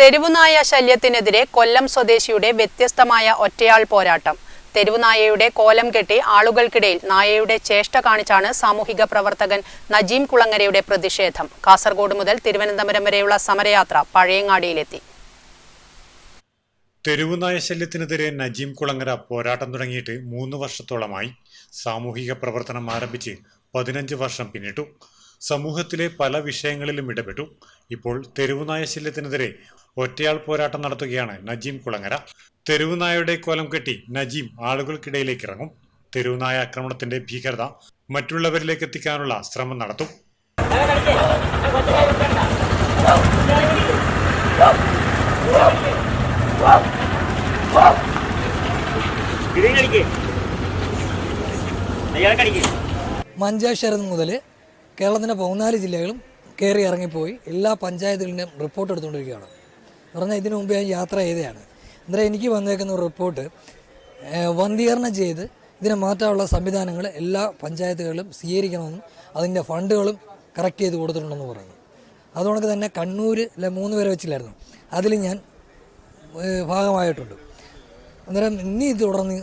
തെരുവുനായ ശല്യത്തിനെതിരെ കൊല്ലം സ്വദേശിയുടെ വ്യത്യസ്തമായ ഒറ്റയാൾ പോരാട്ടം. തെരുവുനായയുടെ കോലം കെട്ടി ആളുകൾക്കിടയിൽ നായയുടെ ചേഷ്ട കാണിച്ചാണ് സാമൂഹിക പ്രവർത്തകൻ നജീം കുളങ്ങരയുടെ പ്രതിഷേധം. കാസർഗോഡ് മുതൽ തിരുവനന്തപുരം വരെയുള്ള സമരയാത്ര പഴയങ്ങാടിയിലെത്തി. തെരുവുനായ ശല്യത്തിനെതിരെ നജീം കുളങ്ങര പോരാട്ടം തുടങ്ങിയിട്ട് മൂന്ന് വർഷത്തോളമായി സാമൂഹിക പ്രവർത്തനം ആരംഭിച്ച് പതിനഞ്ച് വർഷം പിന്നിട്ടു. സമൂഹത്തിലെ പല വിഷയങ്ങളിലും ഇടപെട്ടു. ഇപ്പോൾ തെരുവുനായ ശല്യത്തിനെതിരെ ഒറ്റയാൾ പോരാട്ടം നടത്തുകയാണ് നജീം കുളങ്ങര. തെരുവുനായയുടെ കോലം കെട്ടി നജീം ആളുകൾക്കിടയിലേക്ക് ഇറങ്ങും. തെരുവുനായ ആക്രമണത്തിന്റെ ഭീകരത മറ്റുള്ളവരിലേക്ക് എത്തിക്കാനുള്ള ശ്രമം നടത്തും. മഞ്ചേശ്വരൻ മഞ്ചേശ്വരം മുതൽ കേരളത്തിന്റെ പതിനാല് ജില്ലകളും കയറി ഇറങ്ങിപ്പോയി. എല്ലാ പഞ്ചായത്തുകളിലും റിപ്പോർട്ട് എടുത്തുകൊണ്ടിരിക്കുകയാണ്. പറഞ്ഞാൽ ഇതിനു മുമ്പ് ഞാൻ യാത്ര ചെയ്തതാണ് അന്നേരം എനിക്ക് വന്നേക്കുന്ന ഒരു റിപ്പോർട്ട് വന്ധീകരണം ചെയ്ത് ഇതിനെ മാറ്റാനുള്ള സംവിധാനങ്ങൾ എല്ലാ പഞ്ചായത്തുകളിലും സ്വീകരിക്കണമെന്നും അതിന്റെ ഫണ്ടുകളും കറക്റ്റ് ചെയ്ത് കൊടുത്തിട്ടുണ്ടെന്ന് പറഞ്ഞു. അതുകൊണ്ട് തന്നെ കണ്ണൂരിലെ മൂന്ന് പേരെ വെച്ചില്ലായിരുന്നു. അതിൽ ഞാൻ ഭാഗമായിട്ടുണ്ട്. അന്നേരം ഇനി തുടർന്ന്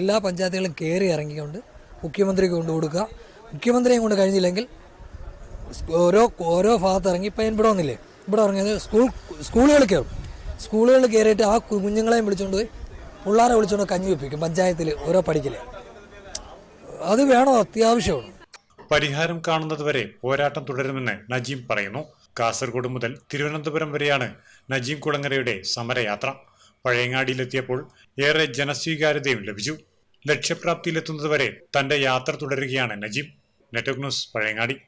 എല്ലാ പഞ്ചായത്തുകളും കയറി ഇറങ്ങിക്കൊണ്ട് മുഖ്യമന്ത്രിക്ക് കൊണ്ട് കൊടുക്കുക. മുഖ്യമന്ത്രിയും കൊണ്ട് കഴിഞ്ഞില്ലെങ്കിൽ ഓരോ ഓരോ ഭാഗത്ത് ഇറങ്ങി ഇപ്പം ഇവിടെ വന്നില്ലേ? ഇവിടെ ഇറങ്ങിയത് സ്കൂൾ സ്കൂളുകളിൽ കയറും സ്കൂളുകളിൽ കയറിയിട്ട് ആ കുഞ്ഞുങ്ങളെയും വിളിച്ചുകൊണ്ട് പോയി പിള്ളേരെ വിളിച്ചുകൊണ്ട് കഞ്ഞി വെപ്പിക്കും പഞ്ചായത്തിൽ ഓരോ പഠിക്കൽ അത് വേണോ? അത്യാവശ്യമാണ്. പരിഹാരം കാണുന്നത് വരെ പോരാട്ടം തുടരുമെന്ന് നജീം പറയുന്നു. കാസർഗോഡ് മുതൽ തിരുവനന്തപുരം വരെയാണ് നജീം കുളങ്ങരയുടെ സമരയാത്ര. പഴയങ്ങാടിയിലെത്തിയപ്പോൾ ഏറെ ജനസ്വീകാര്യതയും ലഭിച്ചു. ലക്ഷ്യപ്രാപ്തിയിലെത്തുന്നതുവരെ തന്റെ യാത്ര തുടരുകയാണ് നജീം. Network news Pazhayangadi.